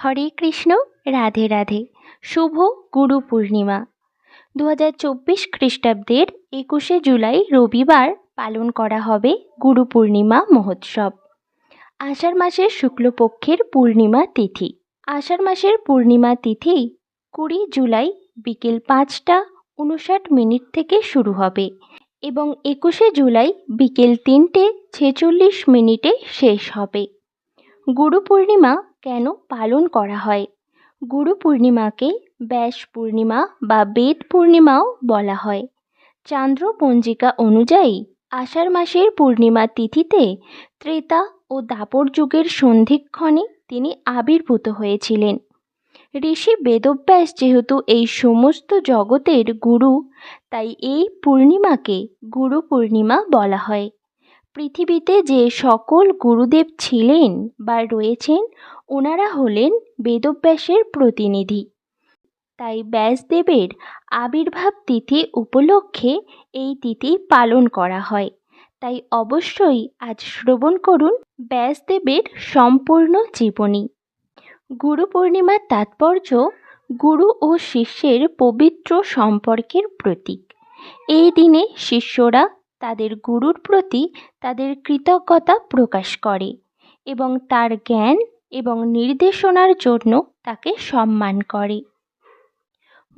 হরে কৃষ্ণ, রাধে রাধে। শুভ গুরু পূর্ণিমা। দু হাজার চব্বিশ খ্রিস্টাব্দের একুশে জুলাই রবিবার পালন করা হবে গুরু পূর্ণিমা মহোৎসব। আষাঢ় মাসের শুক্লপক্ষের পূর্ণিমা তিথি। আষাঢ় মাসের পূর্ণিমা তিথি কুড়ি জুলাই বিকেল পাঁচটা উনষাট মিনিট থেকে শুরু হবে এবং একুশে জুলাই বিকেল তিনটে ছেচল্লিশ মিনিটে শেষ হবে। গুরু পূর্ণিমা কেন পালন করা হয়? গুরু পূর্ণিমাকে ব্যাস পূর্ণিমা বা বেদ পূর্ণিমাও বলা হয়। চান্দ্র পঞ্জিকা অনুযায়ী আষাঢ় মাসের পূর্ণিমা তিথিতে ত্রেতা ও দাপর যুগের সন্ধিক্ষণে তিনি আবির্ভূত হয়েছিলেন। ঋষি বেদব্যাস যেহেতু এই সমস্ত জগতের গুরু, তাই এই পূর্ণিমাকে গুরু পূর্ণিমা বলা হয়। পৃথিবীতে যে সকল গুরুদেব ছিলেন বা রয়েছেন, ওনারা হলেন বেদব্যাসের প্রতিনিধি। তাই ব্যাসদেবের আবির্ভাব তিথি উপলক্ষে এই তিথি পালন করা হয়। তাই অবশ্যই আজ শ্রবণ করুন ব্যাসদেবের সম্পূর্ণ জীবনী। গুরু পূর্ণিমার তাৎপর্য গুরু ও শিষ্যের পবিত্র সম্পর্কের প্রতীক। এই দিনে শিষ্যরা তাদের গুরুর প্রতি তাদের কৃতজ্ঞতা প্রকাশ করে এবং তার জ্ঞান এবং নির্দেশনার জন্য তাকে সম্মান করে।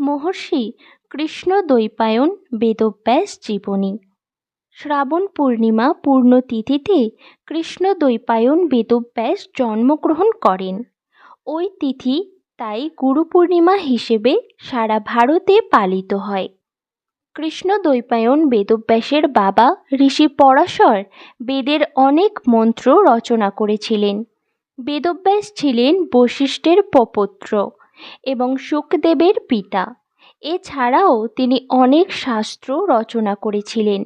মহর্ষি কৃষ্ণ দ্বৈপায়ন বেদব্যাস জীবনী। শ্রাবণ পূর্ণিমা পূর্ণ তিথিতে কৃষ্ণ দ্বৈপায়ন বেদব্যাস জন্মগ্রহণ করেন। ওই তিথি তাই গুরু পূর্ণিমা হিসেবে সারা ভারতে পালিত হয়। কৃষ্ণ দ্বৈপায়ন বেদব্যাসের বাবা ঋষি পরাশর বেদের অনেক মন্ত্র রচনা করেছিলেন। বেদব্যাস ছিলেন বশিষ্ঠের পপত্র এবং সুখদেবের পিতা। এছাড়াও তিনি অনেক শাস্ত্র রচনা করেছিলেন।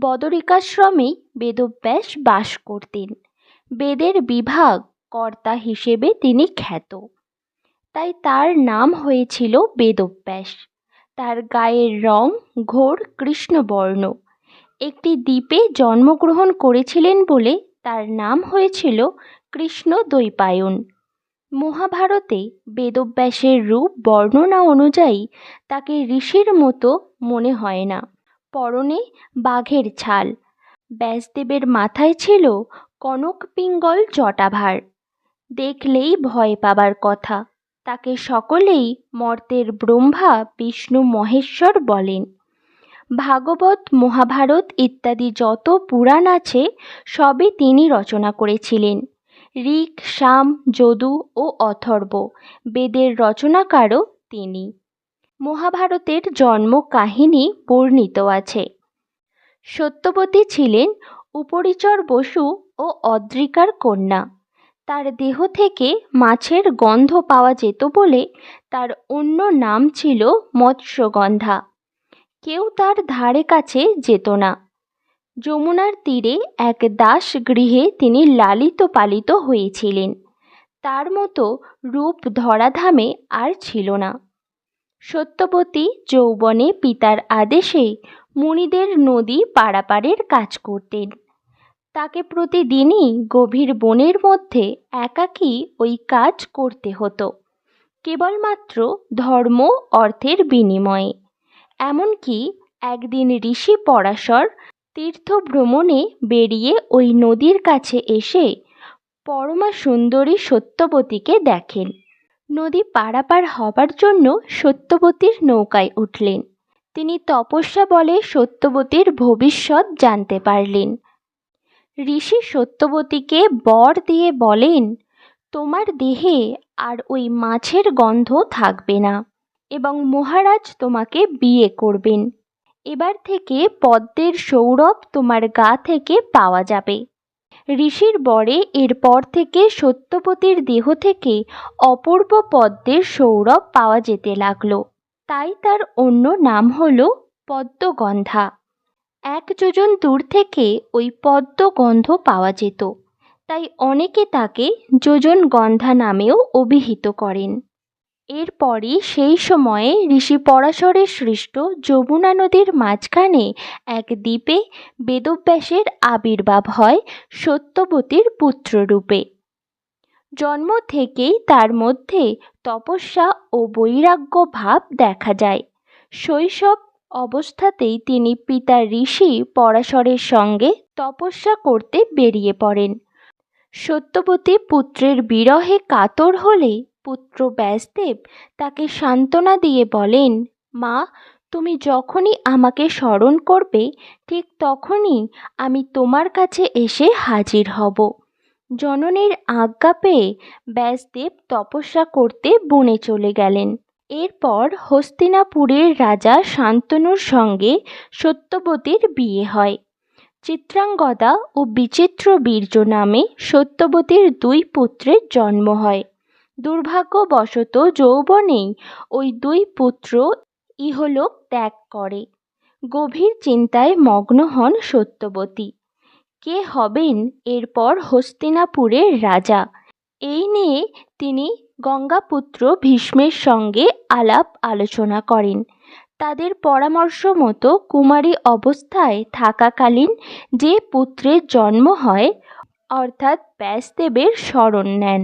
বদরিকাশ্রমেই বেদব্যাস বাস করতেন। বেদের বিভাগ কর্তা হিসেবে তিনি খ্যাত। তাই তার নাম হয়েছিল বেদব্যাস তার গায়ের রং ঘোর কৃষ্ণবর্ণ। একটি দ্বীপে জন্মগ্রহণ করেছিলেন বলে তার নাম হয়েছিল কৃষ্ণ দ্বৈপায়ন মহাভারতে বেদব্যাসের রূপ বর্ণনা অনুযায়ী তাকে ঋষির মতো মনে হয় না। পরনে বাঘের ছাল। ব্যাসদেবের মাথায় ছিল কনক পিঙ্গল জটাভার। দেখলেই ভয় পাবার কথা। তাকে সকলেই মর্তের ব্রহ্মা, বিষ্ণু, মহেশ্বর বলেন। ভাগবত, মহাভারত ইত্যাদি যত পুরাণ আছে, সবই তিনি রচনা করেছিলেন। ঋক, সাম, যদু ও অথর্ব, বেদের রচনাকারও তিনি। মহাভারতের জন্ম কাহিনী বর্ণিত আছে। সত্যবতী ছিলেন উপরিচর বসু ও অদ্রিকার কন্যা। তার দেহ থেকে মাছের গন্ধ পাওয়া যেত বলে তার অন্য নাম ছিল মৎস্যগন্ধা। কেউ তার ধারে কাছে যেত না। যমুনার তীরে এক দাস গৃহে তিনি লালিত পালিত হয়েছিলেন। তার মতো রূপ ধরাধামে আর ছিল না। সত্যবতী যৌবনে পিতার আদেশে মুনিদের নদী পারাপারের কাজ করতেন। তাকে প্রতিদিনই গভীর বনের মধ্যে একাকী ওই কাজ করতে হতো। কেবলমাত্র ধর্ম, অর্থের বিনিময়ে। এমনকি একদিন ঋষি পরাশর তীর্থ ভ্রমণে বেরিয়ে ওই নদীর কাছে এসে পরমা সুন্দরী সত্যবতীকে দেখেন। নদী পারাপার হবার জন্য সত্যবতীর নৌকায় উঠলেন। তিনি তপস্যা বলে সত্যবতীর ভবিষ্যৎ জানতে পারলেন। ঋষি সত্যবতীকে বর দিয়ে বলেন, তোমার দেহে আর ওই মাছের গন্ধ থাকবে না এবং মহারাজ তোমাকে বিয়ে করবেন। এবার থেকে পদ্মের সৌরভ তোমার গা থেকে পাওয়া যাবে ঋষির বরে এরপর থেকে সত্যবতীর দেহ থেকে অপূর্ব পদ্মের সৌরভ পাওয়া যেতে লাগল। তাই তার অন্য নাম হল পদ্মগন্ধা। এক যোজন দূর থেকে ওই পদ্মগন্ধ পাওয়া যেত। তাই অনেকে তাকে যোজন গন্ধা নামেও অভিহিত করেন। এরপরই সেই সময়ে ঋষি পরাশরের সৃষ্ট যমুনা নদীর মাঝখানে এক দ্বীপে বেদব্যাসের আবির্ভাব হয় সত্যবতীর পুত্ররূপে। জন্ম থেকেই তার মধ্যে তপস্যা ও বৈরাগ্য ভাব দেখা যায়। শৈশব অবস্থাতেই তিনি পিতা ঋষি পরাশরের সঙ্গে তপস্যা করতে বেরিয়ে পড়েন। সত্যবতী পুত্রের বিরহে কাতর হলে পুত্র ব্যাসদেব তাকে সান্ত্বনা দিয়ে বলেন, মা, তুমি যখনই আমাকে স্মরণ করবে, ঠিক তখনই আমি তোমার কাছে এসে হাজির হব। জননীর আজ্ঞা পেয়ে ব্যাসদেব তপস্যা করতে বনে চলে গেলেন। এরপর হস্তিনাপুরের রাজা শান্তনুর সঙ্গে সত্যবতীর বিয়ে হয়। চিত্রাঙ্গদা ও বিচিত্র বীর্য নামে সত্যবতীর দুই পুত্রের জন্ম হয়। দুর্ভাগ্যবশত যৌবনেই ওই দুই পুত্র ইহলোক ত্যাগ করে। গভীর চিন্তায় মগ্ন হন সত্যবতী। কে হবেন এরপর হস্তিনাপুরের রাজা? এই নিয়ে তিনি গঙ্গাপুত্র ভীষ্মের সঙ্গে আলাপ আলোচনা করেন। তাদের পরামর্শ মতো কুমারী অবস্থায় থাকাকালীন যে পুত্রের জন্ম হয়, অর্থাৎ ব্যাসদেবের শরণ নেন।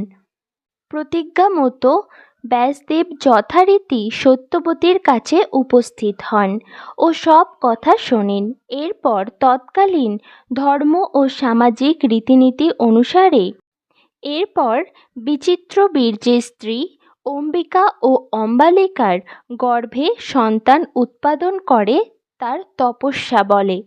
প্রতিজ্ঞা মতো ব্যাসদেব যথারীতি সত্যবতীর কাছে উপস্থিত হন ও সব কথা শোনেন। এরপর তৎকালীন ধর্ম ও সামাজিক রীতিনীতি অনুসারে এরপর বিচিত্র বীর্যের স্ত্রী অম্বিকা ও অম্বালিকার গর্ভে সন্তান উৎপাদন করে তার তপস্যা বলে।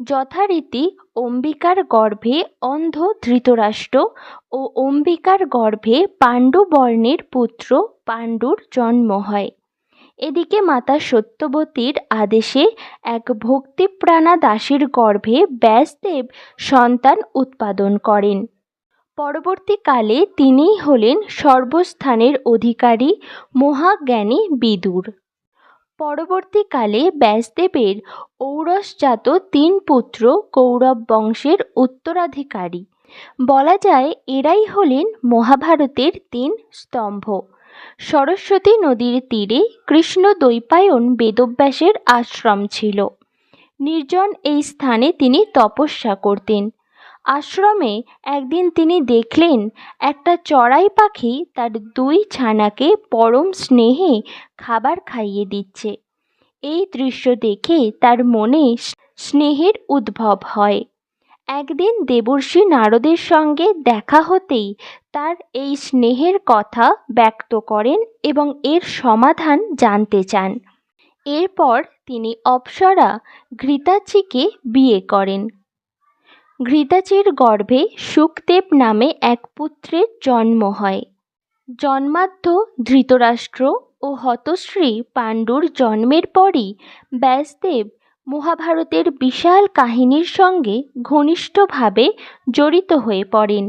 যথারীতি অম্বিকার গর্ভে অন্ধ ধৃতরাষ্ট্র ও অম্বিকার গর্ভে পাণ্ডু বর্ণের পুত্র পাণ্ডুর জন্ম হয়। এদিকে মাতা সত্যবতীর আদেশে এক ভক্তিপ্রাণা দাসীর গর্ভে ব্যাসদেব সন্তান উৎপাদন করেন। পরবর্তীকালে তিনিই হলেন সর্বস্থানের অধিকারী মহাজ্ঞানী বিদুর। পরবর্তীকালে ব্যাসদেবের ঔরসজাত তিন পুত্র কৌরব বংশের উত্তরাধিকারী। বলা যায়, এরাই হলেন মহাভারতের তিন স্তম্ভ। সরস্বতী নদীর তীরে কৃষ্ণ দ্বৈপায়ন বেদব্যাসের আশ্রম ছিল। নির্জন এই স্থানে তিনি তপস্যা করতেন। আশ্রমে একদিন তিনি দেখলেন একটা চড়াই পাখি তার দুই ছানাকে পরম স্নেহে খাবার খাইয়ে দিচ্ছে। এই দৃশ্য দেখে তার মনে স্নেহের উদ্ভব হয়। একদিন দেবর্ষি নারদের সঙ্গে দেখা হতেই তার এই স্নেহের কথা ব্যক্ত করেন এবং এর সমাধান জানতে চান। এরপর তিনি অপ্সরা ঘৃতাচিকে বিয়ে করেন। ঘৃতাচির গর্ভে সুখদেব নামে এক পুত্রের জন্ম হয়। জন্মাদ্ধ ধৃতরাষ্ট্র ও হতশ্রী পাণ্ডুর জন্মের পরই ব্যাসদেব মহাভারতের বিশাল কাহিনীর সঙ্গে ঘনিষ্ঠভাবে জড়িত হয়ে পড়েন।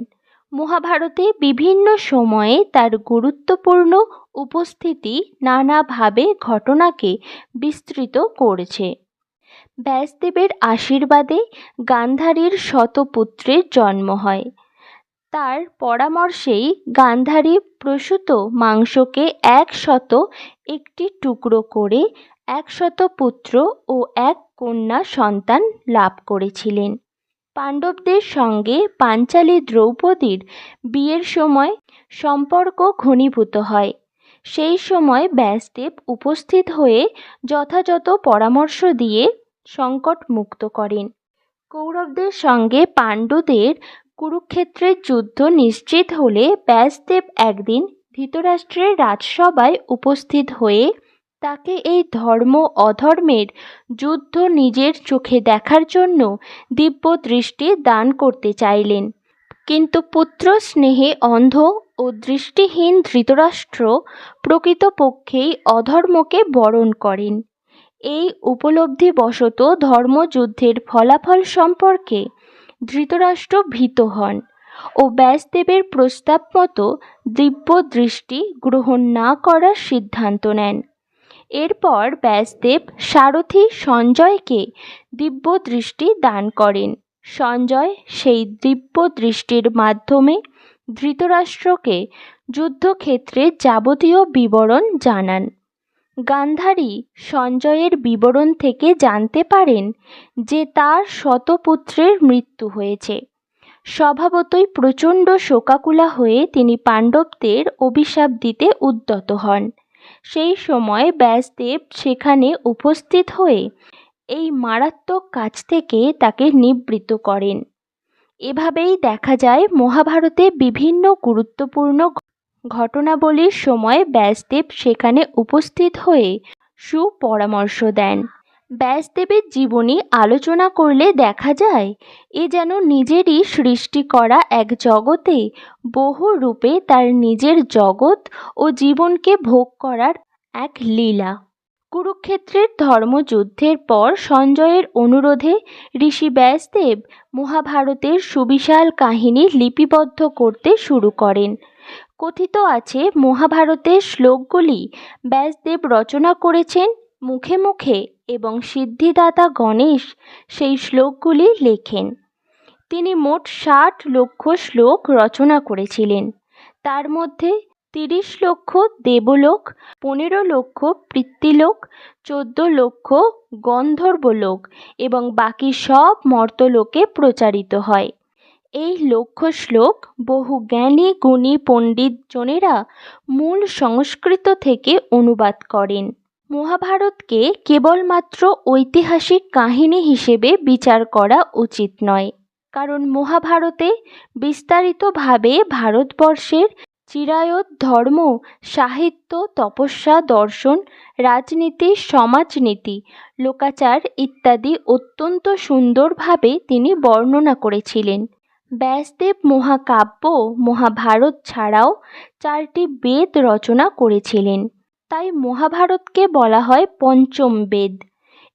মহাভারতে বিভিন্ন সময়ে তার গুরুত্বপূর্ণ উপস্থিতি নানাভাবে ঘটনাকে বিস্তৃত করেছে। ব্যাসদেবের আশীর্বাদে গান্ধারীর শতপুত্রের জন্ম হয়। তার পরামর্শেই গান্ধারী প্রসূত মাংসকে একশত একটি টুকরো করে একশত পুত্র ও এক কন্যা সন্তান লাভ করেছিলেন। পাণ্ডবদের সঙ্গে পাঞ্চালী দ্রৌপদীর বিয়ের সময় সম্পর্ক ঘনীভূত হয়। সেই সময় ব্যাসদেব উপস্থিত হয়ে যথাযথ পরামর্শ দিয়ে সংকট মুক্ত করেন। কৌরবদের সঙ্গে পাণ্ডুদের কুরুক্ষেত্রের যুদ্ধ নিশ্চিত হলে ব্যাসদেব একদিন ধৃতরাষ্ট্রের রাজসভায় উপস্থিত হয়ে তাকে এই ধর্ম অধর্মের যুদ্ধ নিজের চোখে দেখার জন্য দিব্য দৃষ্টি দান করতে চাইলেন। কিন্তু পুত্র স্নেহে অন্ধ ও দৃষ্টিহীন ধৃতরাষ্ট্র প্রকৃতপক্ষেই অধর্মকে বরণ করেন। এই উপলব্ধি উপলব্ধিবশত ধর্মযুদ্ধের ফলাফল সম্পর্কে ধৃতরাষ্ট্র ভীত হন ও ব্যাসদেবের প্রস্তাব মতো দিব্য দৃষ্টি গ্রহণ না করার সিদ্ধান্ত নেন। এরপর ব্যাসদেব সারথি সঞ্জয়কে দিব্য দৃষ্টি দান করেন। সঞ্জয় সেই দিব্য দৃষ্টির মাধ্যমে ধৃতরাষ্ট্রকে যুদ্ধক্ষেত্রে যাবতীয় বিবরণ জানান। গান্ধারী সঞ্জয়ের বিবরণ থেকে জানতে পারেন যে তার শতপুত্রের মৃত্যু হয়েছে। স্বভাবতই প্রচণ্ড শোকাকুলা হয়ে তিনি পাণ্ডবদের অভিশাপ দিতে উদ্যত হন। সেই সময় ব্যাসদেব সেখানে উপস্থিত হয়ে এই মারাত্মক কাজ থেকে তাকে নিবৃত্ত করেন। এভাবেই দেখা যায়, মহাভারতে বিভিন্ন গুরুত্বপূর্ণ ঘটনাবলীর সময় ব্যাসদেব সেখানে উপস্থিত হয়ে সুপরামর্শ দেন। ব্যাসদেবের জীবনী আলোচনা করলে দেখা যায়, এ যেন নিজেরই সৃষ্টি করা এক জগতে বহু রূপে তার নিজের জগৎ ও জীবনকে ভোগ করার এক লীলা। কুরুক্ষেত্রের ধর্মযুদ্ধের পর সঞ্জয়ের অনুরোধে ঋষি ব্যাসদেব মহাভারতের সুবিশাল কাহিনী লিপিবদ্ধ করতে শুরু করেন। কথিত আছে মহাভারতের শ্লোকগুলি। ব্যাসদেব রচনা করেছেন মুখে মুখে এবং সিদ্ধিদাতা গণেশ সেই শ্লোকগুলি লেখেন। তিনি মোট ষাট লক্ষ শ্লোক রচনা করেছিলেন। তার মধ্যে তিরিশ লক্ষ দেবলোক, পনেরো লক্ষ পৃত্তিলোক চোদ্দ লক্ষ গন্ধর্বলোক এবং বাকি সব মর্তলোকে প্রচারিত হয়। এই লক্ষ্য শ্লোক বহু জ্ঞানী গুণী পণ্ডিতজনেরা মূল সংস্কৃত থেকে অনুবাদ করেন। মহাভারতকে কেবলমাত্র ঐতিহাসিক কাহিনী হিসেবে বিচার করা উচিত নয়, কারণ মহাভারতে বিস্তারিতভাবে ভারতবর্ষের চিরায়ত ধর্ম, সাহিত্য, তপস্যা, দর্শন, রাজনীতি, সমাজনীতি, লোকাচার ইত্যাদি অত্যন্ত সুন্দরভাবে তিনি বর্ণনা করেছিলেন। ব্যাসদেব মহাকাব্য, মহাভারত ছাড়াও চারটি বেদ রচনা করেছিলেন। তাই মহাভারতকে বলা হয় পঞ্চম বেদ।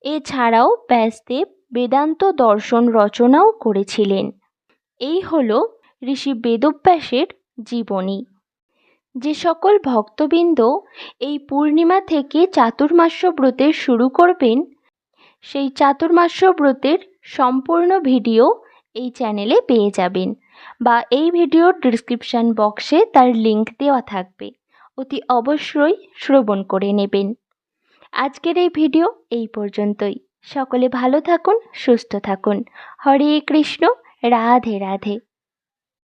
এছাড়াও ব্যাসদেব বেদান্ত দর্শন রচনাও করেছিলেন। এই হল ঋষি বেদব্যাসের জীবনী। যে সকল ভক্তবৃন্দ এই পূর্ণিমা থেকে চাতুর্মাস্য ব্রতের শুরু করবেন, সেই চাতুর্মাস্য ব্রতের সম্পূর্ণ ভিডিও এই চ্যানেলে পেয়ে যাবেন বা এই ভিডিওর ডিসক্রিপশান বক্সে তার লিংক দেওয়া থাকবে। অতি অবশ্যই শ্রবণ করে নেবেন। আজকের এই ভিডিও এই পর্যন্তই। সকলে ভালো থাকুন, সুস্থ থাকুন। হরে কৃষ্ণ, রাধে রাধে।